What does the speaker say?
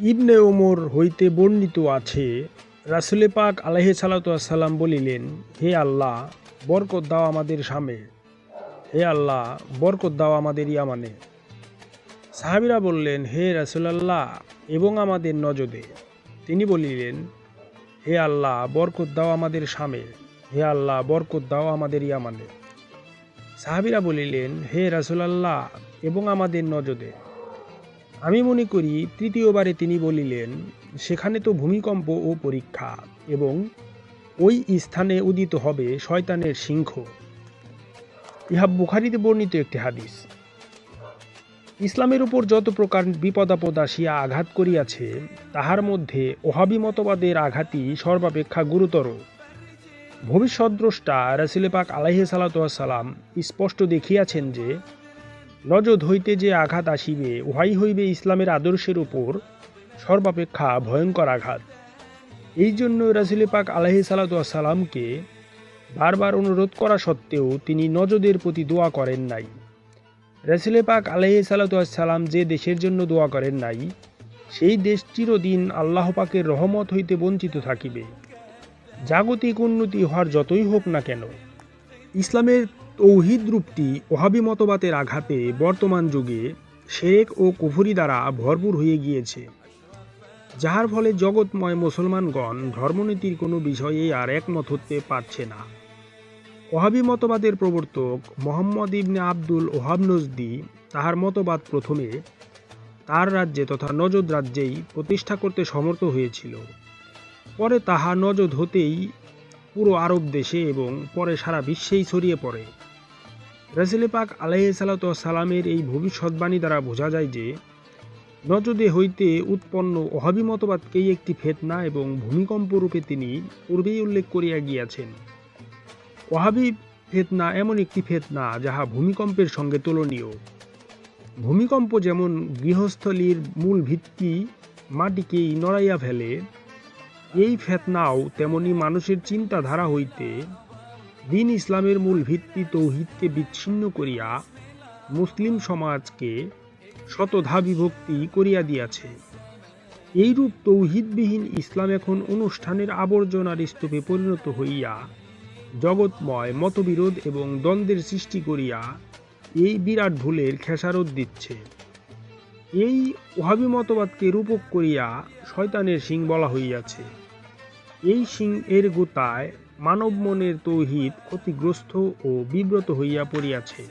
ইবনে ওমর হইতে বর্ণিত আছে, রাসুলে পাক আলাহি সালাম বলিলেন, হে আল্লাহ, বরকত দাও আমাদের সামে হে আল্লাহ, বরকত দাও আমাদের ইয়ামানে। সাহাবিরা বললেন, হে রাসুলাল্লাহ, এবং আমাদের নজদে তিনি বলিলেন, হে আল্লাহ, বরকত দাও আমাদের সামে হে আল্লাহ, বরকত দাও আমাদের ইয়ামানে। সাহাবিরা বলিলেন, হে রাসুলাল্লাহ, এবং আমাদের নজদে আমি মনে করি তৃতীয়বারে তিনি বলিলেন, সেখানে তো ভূমিকম্প ও পরীক্ষা, এবং ওই স্থানে উদিত হবে শয়তানের সিংহ। ইহা বুখারিতে বর্ণিত একটি হাদিস। ইসলামের উপর যত প্রকার বিপদাপদ আসিয়া আঘাত করিয়াছে, তাহার মধ্যে ওহাবি মতবাদের আঘাতই সর্বাপেক্ষা গুরুতর। ভবিষ্যদ্রষ্টা রাসিলে পাক আলাহি সালাম স্পষ্ট দেখিয়াছেন যে নজদ হইতে যে আঘাত আসিবে, উহাই হইবে ইসলামের আদর্শের উপর সর্বাপেক্ষা ভয়ঙ্কর আঘাত। এই জন্য রাসিলে পাক আলাহি সালামকে বারবার অনুরোধ করা সত্ত্বেও তিনি নজদের প্রতি দোয়া করেন নাই। রাসিলে পাক আলাহি সালাম যে দেশের জন্য দোয়া করেন নাই, সেই দেশ চিরদিন আল্লাহ পাকের রহমত হইতে বঞ্চিত থাকিবে। জাগতিক উন্নতি হওয়ার যতই হোক না কেন, ইসলামের তৌহিদ রূপটি ওহাবি মতবাদের আঘাতে বর্তমান যুগে শেরেক ও কুফুরি দ্বারা ভরপুর হয়ে গিয়েছে। যাহার ফলে জগৎময় মুসলমানগণ ধর্মনীতির কোনো বিষয়ে আর একমত হতে পারছে না। ওহাবি মতবাদের প্রবর্তক মোহাম্মদ ইবনে আব্দুল ওহাব নজদি তাহার মতবাদ প্রথমে তার রাজ্যে তথা নজদ রাজ্যেই প্রতিষ্ঠা করতে সমর্থ হয়েছিল। পরে তাহা নজদ হতেই পুরো আরব দেশে এবং পরে সারা বিশ্বেই ছড়িয়ে পড়ে। রাসেলে পাক আলাহ সালামের এই ভবিষ্যৎবাণী দ্বারা বোঝা যায় যে, নজদে হইতে উৎপন্ন অহাবি মতবাদকেই একটি ফেতনা এবং ভূমিকম্প রূপে তিনি পূর্বেই উল্লেখ করিয়া গিয়াছেন। ওহাবি ফেতনা এমন একটি ফেতনা যাহা ভূমিকম্পের সঙ্গে তুলনীয়। ভূমিকম্প যেমন গৃহস্থলীর মূল ভিত্তি মাটিকেই নড়াইয়া ফেলে এই ফেতনাও তেমনি মানুষের চিন্তাধারা হইতে দিন ইসলামের মূল ভিত্তি তৌহিদকে বিচ্ছিন্ন করিয়া মুসলিম সমাজকে শতধা বিভক্তি করিয়া দিয়াছে। এইরূপ তৌহিদবিহীন ইসলাম এখন অনুষ্ঠানের আবর্জনার স্তূপে পরিণত হইয়া জগৎময় মতবিরোধ এবং দ্বন্দ্বের সৃষ্টি করিয়া এই বিরাট ভুলের খেসারত দিচ্ছে। এই ওহাবি মতবাদকে রূপক করিয়া শয়তানের সিং বলা হইয়াছে। এই সিং এর গোতায় মানব মনের তৌহিদ ক্ষতিগ্রস্ত ও বিব্রত হইয়া পড়িয়াছে।